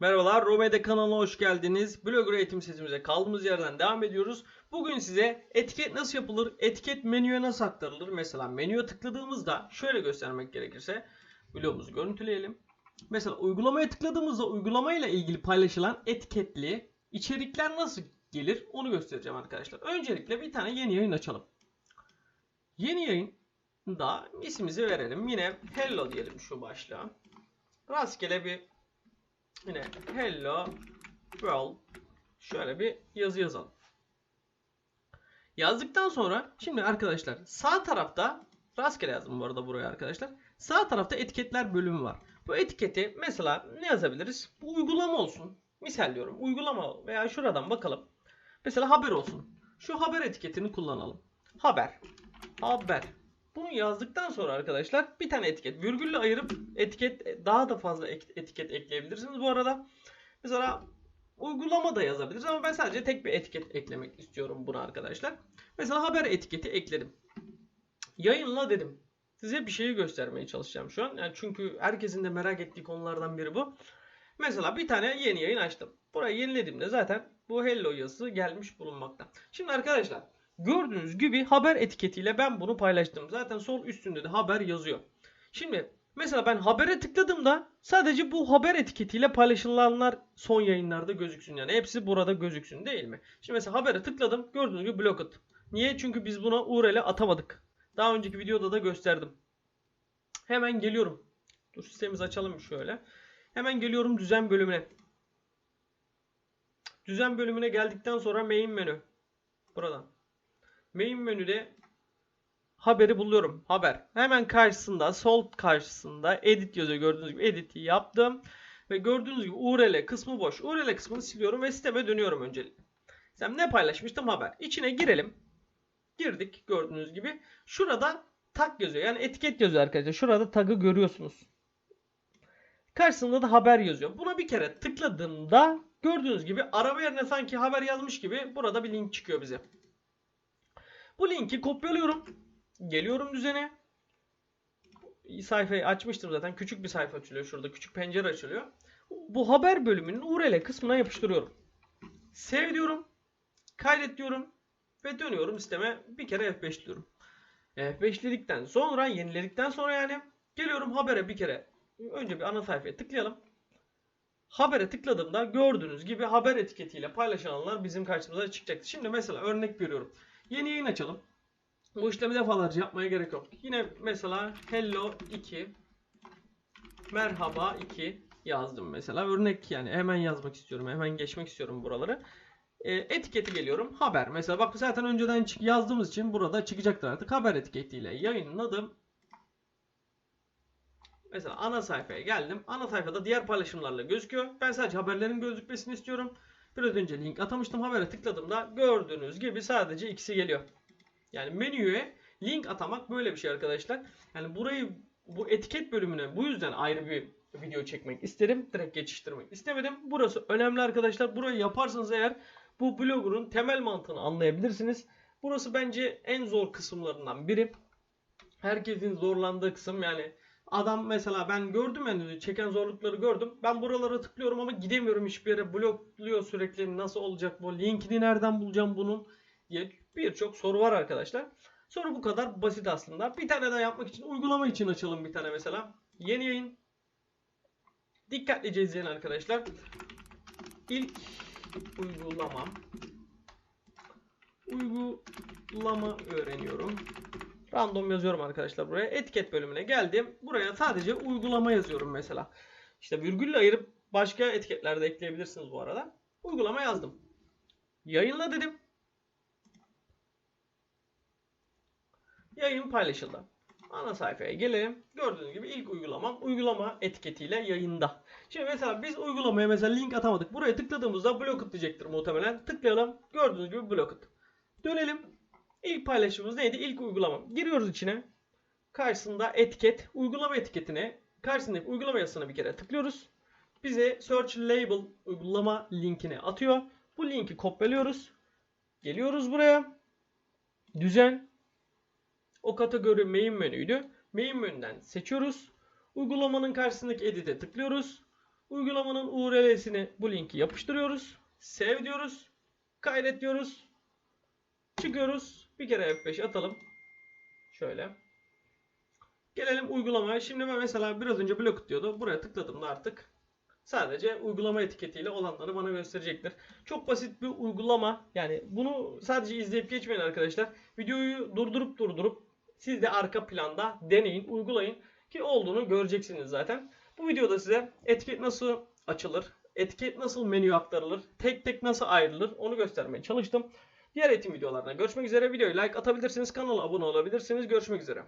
Merhabalar, Romede kanalına hoş geldiniz. Blogger eğitim setimize kaldığımız yerden devam ediyoruz. Bugün size etiket nasıl yapılır, etiket menüye nasıl aktarılır? Mesela menüye tıkladığımızda şöyle göstermek gerekirse blogumuzu görüntüleyelim. Mesela uygulamaya tıkladığımızda uygulamayla ilgili paylaşılan etiketli içerikler nasıl gelir onu göstereceğim arkadaşlar. Öncelikle bir tane yeni yayın açalım. Yeni yayında ismimizi verelim. Yine hello diyelim şu başlığa. Rastgele bir Yine hello world şöyle bir yazı yazalım. Yazdıktan sonra şimdi arkadaşlar sağ tarafta rastgele yazdım bu arada buraya arkadaşlar. Sağ tarafta etiketler bölümü var. Bu etiketi mesela ne yazabiliriz? Bu uygulama olsun. Misal diyorum uygulama veya şuradan bakalım. Mesela haber olsun. Şu haber etiketini kullanalım. Haber. Haber. Bunu yazdıktan sonra arkadaşlar bir tane etiket virgülle ayırıp etiket daha da fazla etiket ekleyebilirsiniz. Bu arada mesela uygulama da yazabiliriz ama ben sadece tek bir etiket eklemek istiyorum buna arkadaşlar. Mesela haber etiketi ekledim. Yayınla dedim. Size bir şeyi göstermeye çalışacağım şu an. Yani çünkü herkesin de merak ettiği konulardan biri bu. Mesela bir tane yeni yayın açtım. Burayı yenilediğimde zaten bu hello yazısı gelmiş bulunmakta. Şimdi arkadaşlar Gördüğünüz gibi haber etiketiyle ben bunu paylaştım. Zaten sol üstünde de haber yazıyor. Şimdi mesela ben habere tıkladığımda sadece bu haber etiketiyle paylaşılanlar son yayınlarda gözüksün. Yani hepsi burada gözüksün değil mi? Şimdi mesela habere tıkladım. Gördüğünüz gibi blocked. Niye? Çünkü biz buna URL'e atamadık. Daha önceki videoda da gösterdim. Hemen geliyorum. Dur sistemimizi açalım şöyle. Hemen geliyorum düzen bölümüne. Düzen bölümüne geldikten sonra main menü. Buradan. Main menüde haberi buluyorum. Haber. Hemen karşısında sol karşısında edit yazıyor. Gördüğünüz gibi edit'i yaptım. Ve gördüğünüz gibi URL kısmı boş. URL kısmını siliyorum ve siteme dönüyorum öncelikle. Sen ne paylaşmıştım haber. İçine girelim. Girdik gördüğünüz gibi. Şurada tag yazıyor. Yani etiket yazıyor arkadaşlar. Şurada tagı görüyorsunuz. Karşısında da haber yazıyor. Buna bir kere tıkladığımda gördüğünüz gibi arama yerine sanki haber yazmış gibi burada bir link çıkıyor bize. Bu linki kopyalıyorum. Geliyorum düzene. Sayfayı açmıştım zaten. Küçük bir sayfa açılıyor. Şurada küçük pencere açılıyor. Bu haber bölümünün URL kısmına yapıştırıyorum. Save diyorum. Kaydet diyorum. Ve dönüyorum sisteme. Bir kere F5 diyorum. F5'ledikten sonra yeniledikten sonra yani geliyorum habere bir kere. Önce bir ana sayfaya tıklayalım. Habere tıkladığımda gördüğünüz gibi haber etiketiyle paylaşılanlar bizim karşımıza çıkacaktı. Şimdi mesela örnek veriyorum. Yeni yayın açalım. Bu işlemi defalarca yapmaya gerek yok. Yine mesela hello 2 merhaba 2 yazdım mesela. Örnek yani hemen yazmak istiyorum. Hemen geçmek istiyorum buraları. E, etiketi geliyorum. Haber. Mesela bak zaten önceden yazdığımız için burada çıkacaktır artık. Haber etiketiyle yayınladım. Mesela ana sayfaya geldim. Ana sayfada diğer paylaşımlarla gözüküyor. Ben sadece haberlerin gözükmesini istiyorum. Biraz önce link atamıştım. Habere tıkladığımda gördüğünüz gibi sadece ikisi geliyor. Yani menüye link atamak böyle bir şey arkadaşlar. Yani burayı bu etiket bölümüne bu yüzden ayrı bir video çekmek isterim. Direkt geçiştirmek istemedim. Burası önemli arkadaşlar. Burayı yaparsanız eğer bu blogger'ın temel mantığını anlayabilirsiniz. Burası bence en zor kısımlarından biri. Herkesin zorlandığı kısım yani Adam mesela ben gördüm yani çeken zorlukları gördüm. Ben buralara tıklıyorum ama gidemiyorum hiçbir yere. Blokluyor sürekli. Nasıl olacak bu? Linkini nereden bulacağım bunun? diye birçok soru var arkadaşlar. Soru bu kadar basit aslında. Bir tane daha yapmak için uygulama için açalım bir tane mesela. Yeni yayın. Dikkatlice izleyin arkadaşlar. İlk uygulamam. Uygulama öğreniyorum. Random yazıyorum arkadaşlar buraya. Etiket bölümüne geldim. Buraya sadece uygulama yazıyorum mesela. İşte virgülle ayırıp başka etiketler de ekleyebilirsiniz bu arada. Uygulama yazdım. Yayınla dedim. Yayın paylaşıldı. Ana sayfaya gelelim. Gördüğünüz gibi ilk uygulamam uygulama etiketiyle yayında. Şimdi mesela biz uygulamaya mesela link atamadık. Buraya tıkladığımızda blocked diyecektir muhtemelen. Tıklayalım. Gördüğünüz gibi blocked. Dönelim. İlk paylaşımımız neydi? İlk uygulama. Giriyoruz içine. Karşısında etiket. Uygulama etiketine karşısındaki uygulama yazısına bir kere tıklıyoruz. Bize search label uygulama linkini atıyor. Bu linki kopyalıyoruz. Geliyoruz buraya. Düzen. O kategori main menüydü. Main menüden seçiyoruz. Uygulamanın karşısındaki edit'e tıklıyoruz. Uygulamanın URL'sini bu linki yapıştırıyoruz. Sev diyoruz. Kaydet diyoruz. Çıkıyoruz. Bir kere F5 atalım. Şöyle. Gelelim uygulamaya. Şimdi ben mesela biraz önce blok diyordu. Buraya tıkladığımda artık sadece uygulama etiketiyle olanları bana gösterecektir. Çok basit bir uygulama. Yani bunu sadece izleyip geçmeyin arkadaşlar. Videoyu durdurup durdurup siz de arka planda deneyin, uygulayın ki olduğunu göreceksiniz zaten. Bu videoda size etiket nasıl açılır, etiket nasıl menü aktarılır, tek tek nasıl ayrılır onu göstermeye çalıştım. Diğer eğitim videolarına görüşmek üzere. Videoyu like atabilirsiniz, kanala abone olabilirsiniz. Görüşmek üzere.